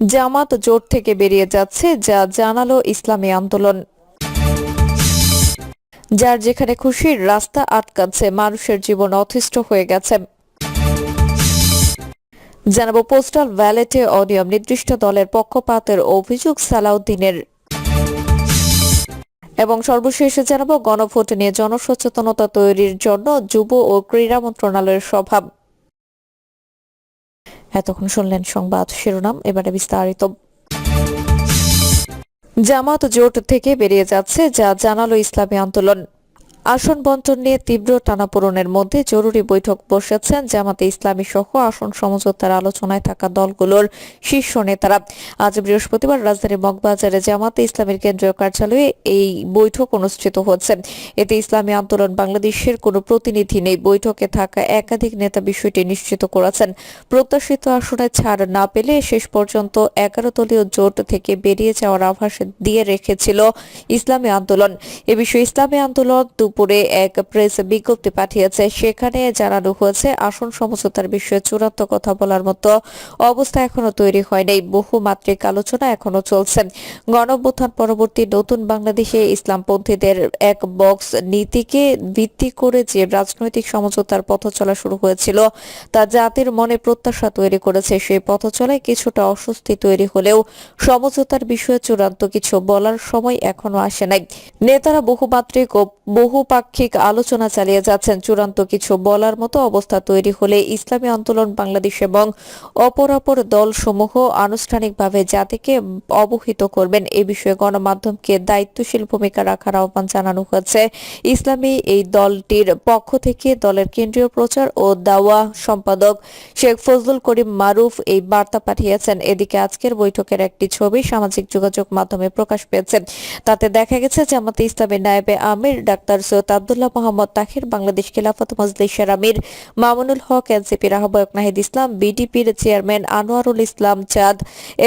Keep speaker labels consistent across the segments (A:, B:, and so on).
A: জামাত জোট থেকে বেরিয়ে যাচ্ছে, যা জানালো ইসলামী আন্দোলন। যার যেখানে খুশির রাস্তা আটকাচ্ছে, মানুষের জীবন অতিষ্ঠ হয়ে গেছে। জানাব, পোস্টাল ব্যালেটে অনিয়ম, নির্দিষ্ট দলের পক্ষপাতের অভিযোগ সালাউদ্দিনের। এবং সর্বশেষে জানাব, গণভোট নিয়ে জনসচেতনতা তৈরির জন্য যুব ও ক্রীড়া মন্ত্রণালয়ের স্বভাব এতক্ষণ শুনলেন সংবাদ শিরোনাম, এবারে বিস্তারিত। জামাত জোট থেকে বেরিয়ে যাচ্ছে, যা জানালো ইসলামী আন্দোলন। আসন বন্টন নিয়ে তীব্র টানাপোড়েনের মধ্যে জরুরি বৈঠক বসেছেন জামাতে ইসলামী সহ আসন সমঝোতার আলোচনায় থাকা দলগুলোর শীর্ষ নেতারা। আজ বৃহস্পতিবার রাজধানীর মগবাজারে জামাতে ইসলামের কেন্দ্রীয় কার্যালয়ে এই বৈঠক অনুষ্ঠিত হচ্ছে। এতে ইসলামী আন্দোলন বাংলাদেশের কোনো প্রতিনিধি নেই। বৈঠকে থাকা একাধিক নেতা বিষয়টি নিশ্চিত করেছেন। প্রত্যাশিত আসনে ছাড় না পেলে শেষ পর্যন্ত এগারো দলীয় জোট থেকে বেরিয়ে যাওয়ার আভাস দিয়ে রেখেছিল ইসলামী আন্দোলন। এ বিষয়ে ইসলামী আন্দোলন দুপুরে এক প্রেস বিজ্ঞপ্তি পাঠিয়েছে। সেখানে জানানো হয়েছে, আসন সমঝোতার বিষয়ে চূড়ান্ত কথা বলার মতো অবস্থা এখনও তৈরি হয়নি। বহুমাত্রিক আলোচনা এখনও চলছে। গণঅভ্যুত্থান পরবর্তী নতুন বাংলাদেশে ইসলামপন্থীদের এক বক্স নীতিকে ভিত্তি করে যে রাজনৈতিক সমঝোতার পথ চলা শুরু হয়েছিল, তা জাতির মনে প্রত্যাশা তৈরি করেছে। সেই পথ চলায় কিছুটা অস্বস্তি তৈরি হলেও সমঝোতার বিষয়ে চূড়ান্ত কিছু বলার সময় এখনও আসে নাই। নেতারা বহুমাত্রিক ও বহুপাক্ষিক আলোচনা চালিয়ে যাচ্ছেন চূড়ান্ত কিছু বলার মতো অবস্থা তৈরি হলে ইসলামী আন্দোলন বাংলাদেশ এবং অপরাপর দলসমূহ আনুষ্ঠানিকভাবে জাতিকে অবহিত করবেন। এ বিষয়ে গণমাধ্যমকে দায়িত্বশীল ভূমিকা রাখার আহ্বান জানানো হয়েছে। ইসলামী এই দলটির পক্ষ থেকে দলের কেন্দ্রীয় প্রচার ও দাওয়া সম্পাদক শেখ ফজলুল করিম মারুফ এই বার্তা পাঠিয়েছেন। এদিকে আজকের বৈঠকের একটি ছবি সামাজিক যোগাযোগ মাধ্যমে প্রকাশ পেয়েছে। তাতে দেখা গেছে জামাতে ইসলামের নায়েবে আমির, ডাক্তার সৈয়দ আবদুল্লাহ মোহাম্মদ তাহির, বাংলাদেশ খেলাফত মজলিসের আমির মামুনুল হক, এনসিপির আহ্বায়ক Nahid Islam, বিডিপির chairman Anwarul Islam Chand,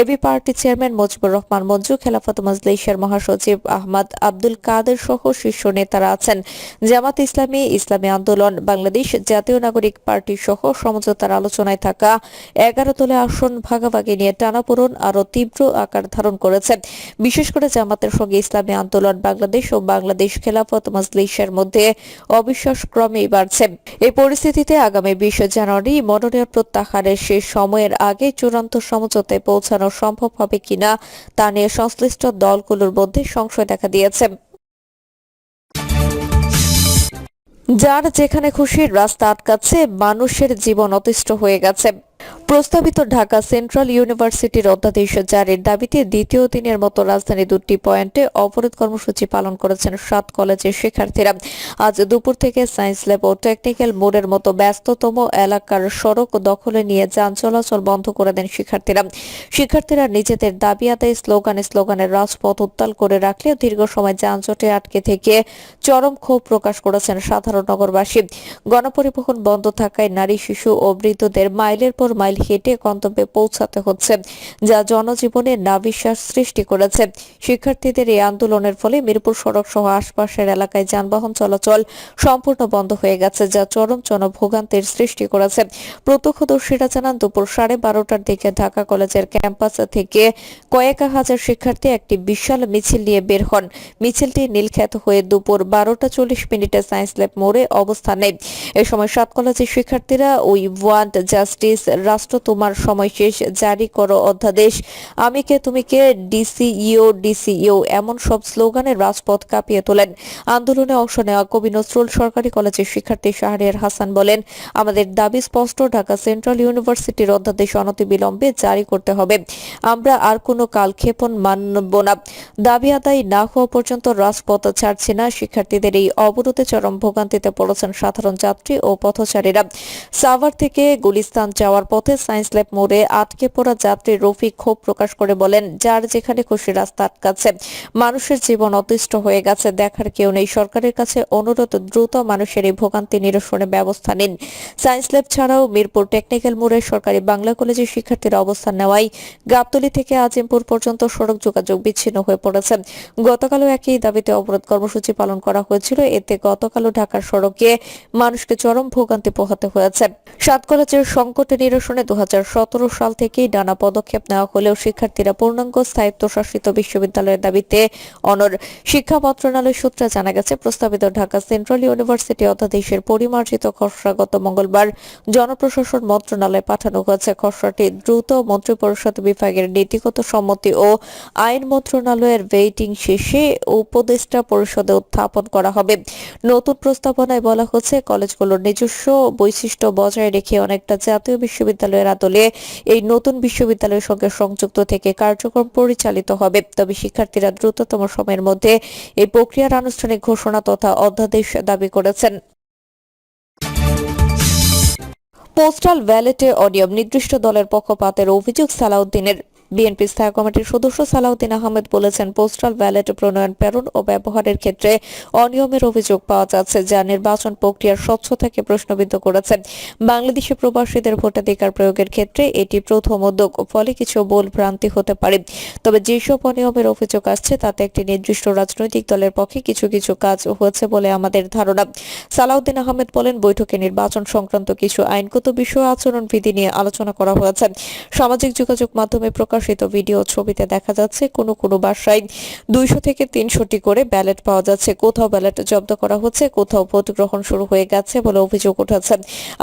A: AB party chairman Mujibur Rahman Manju, Khelafat মজলিসের মহাসচিব আহমদ আব্দুল কাদের সহ শীর্ষ নেতারা আছেন। জামাত ইসলামী ইসলামী আন্দোলন, বাংলাদেশ জাতীয় নাগরিক পার্টি সহ সমঝোতার আলোচনায় থাকা এগারো দলে আসন ভাগাভাগি নিয়ে টানাপোড়ন আরও তীব্র আকার ধারণ করেছে। বিশেষ করে জামাতের সঙ্গে ইসলামী আন্দোলন, বাংলাদেশ ও বাংলাদেশ খেলাফত মজলিসের মধ্যে অবিশ্বাস ক্রমেই বাড়ছে। এই পরিস্থিতিতে আগামী বিশ জানুয়ারি মনোনয়ন প্রত্যাহারের শেষ সময়ের আগে চূড়ান্ত সমঝোতায় পৌঁছানো সম্ভব হবে কিনা তা নিয়ে সংশ্লিষ্ট দলগুলোর মধ্যে সংশয় দেখা দিয়েছে। যার যেখানে খুশির রাস্তা আটকাচ্ছে, মানুষের জীবন অতিষ্ঠ হয়ে গেছে। প্রস্তাবিত ঢাকা সেন্ট্রাল ইউনিভার্সিটির অধ্যাদেশ জারির দাবিতে দ্বিতীয় দিনের মতো রাজধানী দুটি পয়েন্টে অবরোধ কর্মসূচি পালন করেছেন সাত কলেজের শিক্ষার্থীরা। আজ দুপুর থেকে সায়েন্স ল্যাব ও টেকনিক্যাল মোড়ের মতো ব্যস্ততম এলাকার সড়ক দখলে নিয়ে যান চলাচল বন্ধ করে দেন শিক্ষার্থীরা। শিক্ষার্থীরা নিজেদের দাবি আদায় স্লোগানে স্লোগানের রাজপথ উত্তাল করে রাখলেও দীর্ঘ সময় যানজটে আটকে থেকে চরম ক্ষোভ প্রকাশ করেছেন সাধারণ নগরবাসী। গণপরিবহন বন্ধ থাকায় নারী, শিশু ও বৃদ্ধদের মাইলের পর মাইল হেঁটে গন্তব্যে পৌঁছাতে হচ্ছে, যা জনজীবনে নাবিশ্বাস সৃষ্টি করেছে। শিক্ষার্থীদের এই আন্দোলনের ফলে মিরপুর সড়ক সহ আশপাশের এলাকায় যানবাহন চলাচল সম্পূর্ণ বন্ধ হয়ে গেছে, যা চরম জনভোগান্তির সৃষ্টি করেছে। প্রত্যক্ষদর্শীরা জানান, দুপুর সাড়ে বারোটার দিকে ঢাকা কলেজের ক্যাম্পাস থেকে কয়েক হাজার শিক্ষার্থী একটি বিশাল মিছিল নিয়ে বের হন। মিছিলটি নীলখ্যাত হয়ে দুপুর বারোটা চল্লিশ মিনিটে সায়েন্স ল্যাব মোড়ে অবস্থান। নেয় এ সময় সাত কলেজের শিক্ষার্থীরা উই ওয়ান্ট জাস্টিস রাষ্ট্র তোমার সময় শেষ, জারি করো অধ্যাদেশ। আমি কে, তুমি কে? ডিসিইও ডিসিইও, এমন সব স্লোগানে রাজপথ কাঁপিয়ে তোলেন। আন্দোলনে অংশ নেওয়া কবি নজরুল সরকারি কলেজের শিক্ষার্থী শাহরিয়ার হাসান বলেন, আমাদের দাবি স্পষ্ট, ঢাকা সেন্ট্রাল ইউনিভার্সিটির অধ্যাদেশ অনতিবিলম্বে জারি করতে হবে। আমরা আর কোনো কালক্ষেপণ মানব না। দাবি আদায় না হওয়া পর্যন্ত রাজপথ ছাড়ছে না। শিক্ষার্থীদের এই অবরোধে চরম ভোগান্তিতে পড়েছেন সাধারণ যাত্রী ও পথচারীরা। সাভার থেকে গুলিস্তান যাওয়ার পথে সায়েন্স ল্যাব মোড়ে আটকে পড়া যাত্রী রফিক ক্ষোভ প্রকাশ করে বলেন, যার যেখানে খুশি রাস্তা আটকাচ্ছে। মানুষের জীবন অতিষ্ঠ হয়ে গেছে, দেখার কেউ নেই। সরকারের কাছে অনুরোধ, দ্রুত মানুষের এই ভোগান্তি নিরসনে ব্যবস্থা নিন। সায়েন্স ল্যাব ছাড়াও মিরপুর টেকনিক্যাল মোড়ে সরকারি বাংলা কলেজের শিক্ষার্থীরা অবস্থান নেওয়ায় গাবতলী থেকে আজিমপুর পর্যন্ত সড়ক যোগাযোগ বিচ্ছিন্ন হয়ে পড়েছে। গতকালও একই দাবিতে অবরোধ কর্মসূচি পালন করা হয়েছিল। এতে গতকালও ঢাকার সড়কে মানুষকে চরম ভোগান্তি পোহাতে হয়েছে। সাত কলেজের সংকটে নিরসনে কারণে দু সাল থেকেই নানা পদক্ষেপ নেওয়া হলেও শিক্ষার্থীরা পূর্ণাঙ্গ স্থায়িত্বশাসিত বিশ্ববিদ্যালয়ের দাবিতে অনর শিক্ষা মন্ত্রণালয় সূত্রে জানা গেছে, প্রস্তাবিত ঢাকা সেন্ট্রাল ইউনিভার্সিটি অধ্যাদেশের পরিমার্জিত খসড়া গত মঙ্গলবার জনপ্রশাসন মন্ত্রণালয়ে পাঠানো হয়েছে। খসড়াটি দ্রুত মন্ত্রিপরিষদ বিভাগের নীতিগত সম্মতি ও আইন মন্ত্রণালয়ের ওয়েটিং শেষে উপদেষ্টা পরিষদে উত্থাপন করা হবে। নতুন প্রস্তাবনায় বলা হচ্ছে, কলেজগুলোর নিজস্ব বৈশিষ্ট্য বজায় রেখে অনেকটা জাতীয় বিশ্ববিদ্যালয়ের আদলে এই নতুন বিশ্ববিদ্যালয়ের সঙ্গে সংযুক্ত থেকে কার্যক্রম পরিচালিত হবে। তবে শিক্ষার্থীরা দ্রুততম সময়ের মধ্যে এই প্রক্রিয়ার আনুষ্ঠানিক ঘোষণা তথা অধ্যাদেশ দাবি করেছেন। পোস্টাল ব্যালেটে অনিয়ম, নির্দিষ্ট দলের পক্ষপাতের অভিযোগ সালাউদ্দিনের। বিএনপি স্থায়ী কমিটির সদস্য সালাউদ্দিন আহমেদ বলেছেন, পোস্টাল ব্যালট প্রণয়ন, প্রেরণ ও ব্যবহারের ক্ষেত্রে অনিয়মের অভিযোগ পাওয়া যাচ্ছে, যা নির্বাচন প্রক্রিয়ার স্বচ্ছতাকে প্রশ্নবিদ্ধ করেছে। বাংলাদেশে প্রবাসীদের ভোটাধিকার প্রয়োগের ক্ষেত্রে এটি প্রথম উদ্যোগ, ফলে কিছু ভুল ভ্রান্তি হতে পারে। তবে যেসব অনিয়মের অভিযোগ আসছে, তাতে একটি নির্দিষ্ট রাজনৈতিক দলের পক্ষে কিছু কিছু কাজ হয়েছে বলে আমাদের ধারণা। সালাউদ্দিন আহমেদ বলেন, বৈঠকে নির্বাচন সংক্রান্ত কিছু আইনগত বিষয় আচরণ বিধি নিয়ে আলোচনা করা হয়েছে। সামাজিক যোগাযোগ মাধ্যমে প্রকাশিত ভিডিও ছবিতে দেখা যাচ্ছে কোনো কোনো বাসায় দুইশো থেকে তিনশোটি করে ব্যালট পাওয়া যাচ্ছে। কোথাও ব্যালট জব্দ করা হচ্ছে, কোথাও ভোট গ্রহণ শুরু হয়ে গেছে বলে অভিযোগ উঠেছে।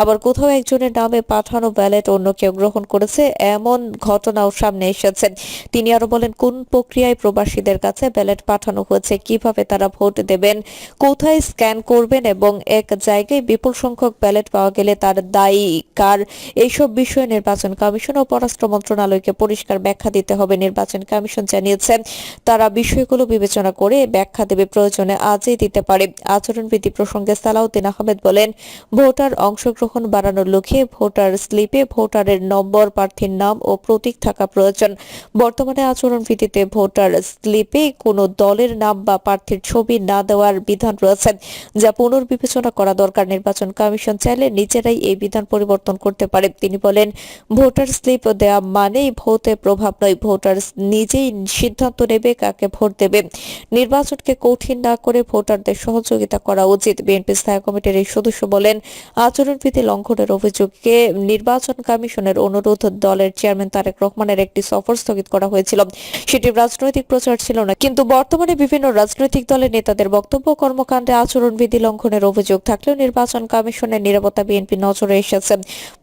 A: আবার কোথাও একজনের নামে পাঠানো ব্যালট অন্য কেউ গ্রহণ করেছে, এমন ঘটনাও সামনে এসেছে। তিনি আরও বলেন, কোন প্রক্রিয়ায় প্রবাসীদের কাছে ব্যালট পাঠানো হয়েছে, কীভাবে তারা ভোট দেবেন, কোথায় স্ক্যান করবেন এবং এক জায়গায় বিপুল সংখ্যক ব্যালট পাওয়া গেলে তার দায়ী কার? এইসব বিষয়ে নির্বাচন কমিশন ও পররাষ্ট্র মন্ত্রণালয়কে পরিষ্কার ব্যাখ্যা দিতে হবে নির্বাচন কমিশন জানিয়েছে তারা বিষয়গুলো বিবেচনা করে ব্যাখ্যা দেবে প্রয়োজনে আজই দিতে পারে। আচরণবিধি প্রসঙ্গে সালাউদ্দিন আহমেদ বলেন, ভোটার অংশগ্রহণ বাড়ানোর লক্ষ্যে ভোটার স্লিপে ভোটারের নম্বর, প্রার্থীর নাম ও প্রতীক থাকা প্রয়োজন। বর্তমানে আচরণবিধিতে ভোটার স্লিপে কোনো দলের নাম বা প্রার্থীর ছবি না দেওয়ার বিধান রয়েছে, যা পুনর্বিবেচনা করা দরকার। নির্বাচন কমিশন চাইলে নিজেরাই এই বিধান পরিবর্তন করতে পারে। তিনি বলেন, ভোটার স্লিপ দেওয়া মানেই ভোটে প্রভাব নয় ভোটার নিজেই সিদ্ধান্ত নেবে কাকে ভোট দেবে। নির্বাচনকে কঠিন না করে ভোটারদের সহযোগিতা করা উচিত। বিএনপি স্থায়ী কমিটির এই সদস্য বলেন, আচরণবিধি লঙ্ঘনের অভিযোগে নির্বাচন কমিশনের অনুরোধ দলের চেয়ারম্যান তারেক রহমানের একটি সফর স্থগিত করা হয়েছিল। সেটি রাজনৈতিক প্রচার ছিল না। কিন্তু বর্তমানে বিভিন্ন রাজনৈতিক দলের নেতাদের বক্তব্য, কর্মকাণ্ডে আচরণবিধি লঙ্ঘনের অভিযোগ থাকলেও নির্বাচন কমিশনের নিরাপত্তা বিএনপি নজরে এসেছে।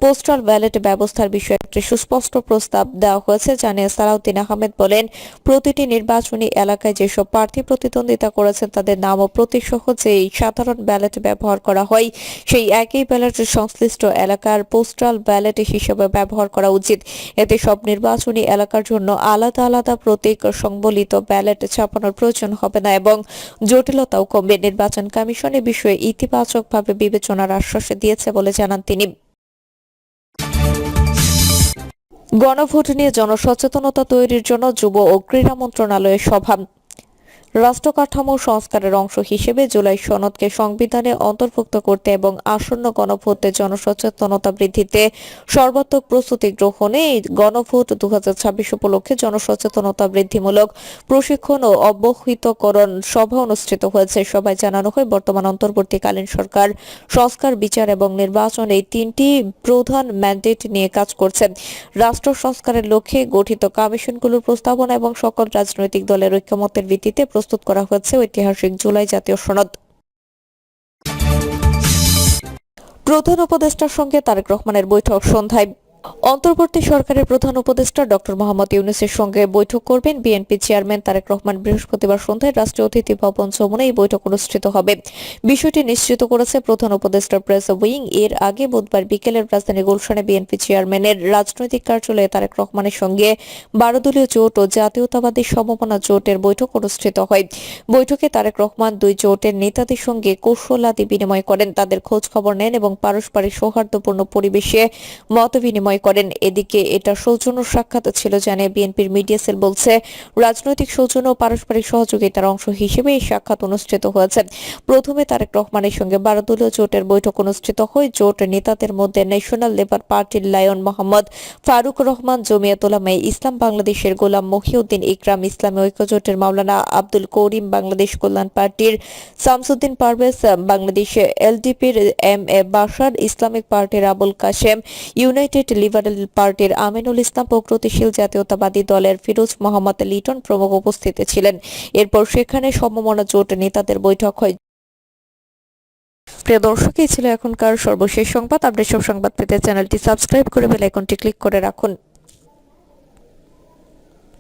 A: পোস্টাল ব্যালট ব্যবস্থার বিষয়ে একটি সুস্পষ্ট প্রস্তাব দেওয়া হয়েছে জানিয়ে সালাউদ্দিন আহমেদ বলেন, প্রতিটি নির্বাচনী এলাকায় যেসব প্রার্থী প্রতিদ্বন্দ্বিতা করেছেন, তাদের নাম ও প্রতীক সহ যে সাধারণ ব্যালট ব্যবহার করা হয়, সেই একই ব্যালট সংশ্লিষ্ট এলাকার পোস্টাল ব্যালট হিসেবে ব্যবহার করা উচিত। এতে সব নির্বাচনী এলাকার জন্য আলাদা আলাদা প্রতীক সংবলিত ব্যালট ছাপানোর প্রয়োজন হবে না এবং জটিলতাও কমবে। নির্বাচন কমিশন এ বিষয়ে ইতিবাচকভাবে বিবেচনার আশ্বাস দিয়েছে বলে জানান তিনি। গণভোট নিয়ে জনসচেতনতা তৈরির জন্য যুব ও ক্রীড়া মন্ত্রণালয়ের সভা। রাষ্ট্র কাঠামো সংস্কারের অংশ হিসেবে জুলাই সনদকে সংবিধানে অন্তর্ভুক্ত করতে এবং আসন্ন গণভোটে জনসচেতনতা বৃদ্ধিতে সর্বাত্মক প্রস্তুতি গ্রহণে গণভোট দু উপলক্ষে জনসচেতনতা বৃদ্ধিমূলক প্রশিক্ষণ ও অবহিতকরণ সভা অনুষ্ঠিত হয়েছে। সভায় জানানো হয়, বর্তমান অন্তর্বর্তীকালীন সরকার সংস্কার, বিচার এবং নির্বাচন এই তিনটি প্রধান ম্যান্ডেট নিয়ে কাজ করছে। রাষ্ট্র সংস্কারের লক্ষ্যে গঠিত কমিশনগুলোর প্রস্তাবনা এবং সকল রাজনৈতিক দলের ঐক্যমতের ভিত্তিতে প্রস্তুত করা হয়েছে ঐতিহাসিক জুলাই জাতীয় সনদ। প্রধান উপদেষ্টার সঙ্গে তারেক রহমানের বৈঠক সন্ধ্যায় অন্তর্বর্তী সরকারের প্রধান উপদেষ্টা ডক্টর মোহাম্মদ ইউনুসের সঙ্গে বৈঠক করবেন বিএনপি চেয়ারম্যান তারেক রহমান বৃহস্পতিবার সন্ধ্যায় রাষ্ট্রীয় অতিথি ভবন চমনে এই বৈঠক অনুষ্ঠিত হবে। বিষয়টি নিশ্চিত করেছে প্রধান উপদেষ্টা প্রেস উইং। এর আগে বুধবার বিকেলের রাজধানী গুলশানে বিএনপি চেয়ারম্যানের রাজনৈতিক কার্যালয়ে তারেক রহমানের সঙ্গে বারো দলীয় জোট ও জাতীয়তাবাদী সমমনা জোটের বৈঠক অনুষ্ঠিত হয়। বৈঠকে তারেক রহমান দুই জোটের নেতাদের সঙ্গে কৌশলাদি বিনিময় করেন। তাদের খোঁজ খবর নেন এবং পারস্পরিক সৌহার্দ্যপূর্ণ পরিবেশে মত বিনিময় করেন, এদিকে এটা সৌজন্য সাক্ষাৎ ছিল জানিয়ে বিএনপির মিডিয়া সেল বলছে, রাজনৈতিক সৌজন্য ও পারস্পরিক সহযোগিতার অংশ হিসেবে এই সাক্ষাৎ অনুষ্ঠিত হয়েছে। প্রথমে তারেক রহমানের সঙ্গে বারো দলীয় জোটের বৈঠক অনুষ্ঠিত হয়। জোট নেতাদের মধ্যে ন্যাশনাল লেবার পার্টির লায়ন মোহাম্মদ ফারুক রহমান, জমিয়ত ইসলাম বাংলাদেশের গোলাম মহিউদ্দিন ইকরাম, ইসলামী ঐক্য জোটের মাওলানা আব্দুল করিম, বাংলাদেশ কল্যাণ পার্টির শামসুদ্দিন পারভেজ, বাংলাদেশ এলডিপির এম এ বাশার, ইসলামিক পার্টির আবুল কাশেম, ইউনাইটেড লিবারেল পার্টির আমিনুল ইসলাম প্রগতিশীল জাতীয়তাবাদী দলের ফিরোজ মোহাম্মদ লিটন প্রমুখ উপস্থিত ছিলেন। এরপর সেখানে সমমনা জোট নেতাদের বৈঠক হয়। প্রিয় দর্শক, এই ছিল এখনকার সর্বশেষ সংবাদ। আপডেট সব সংবাদ পেতে চ্যানেলটি সাবস্ক্রাইব করে বেল আইকনটি ক্লিক করে রাখুন।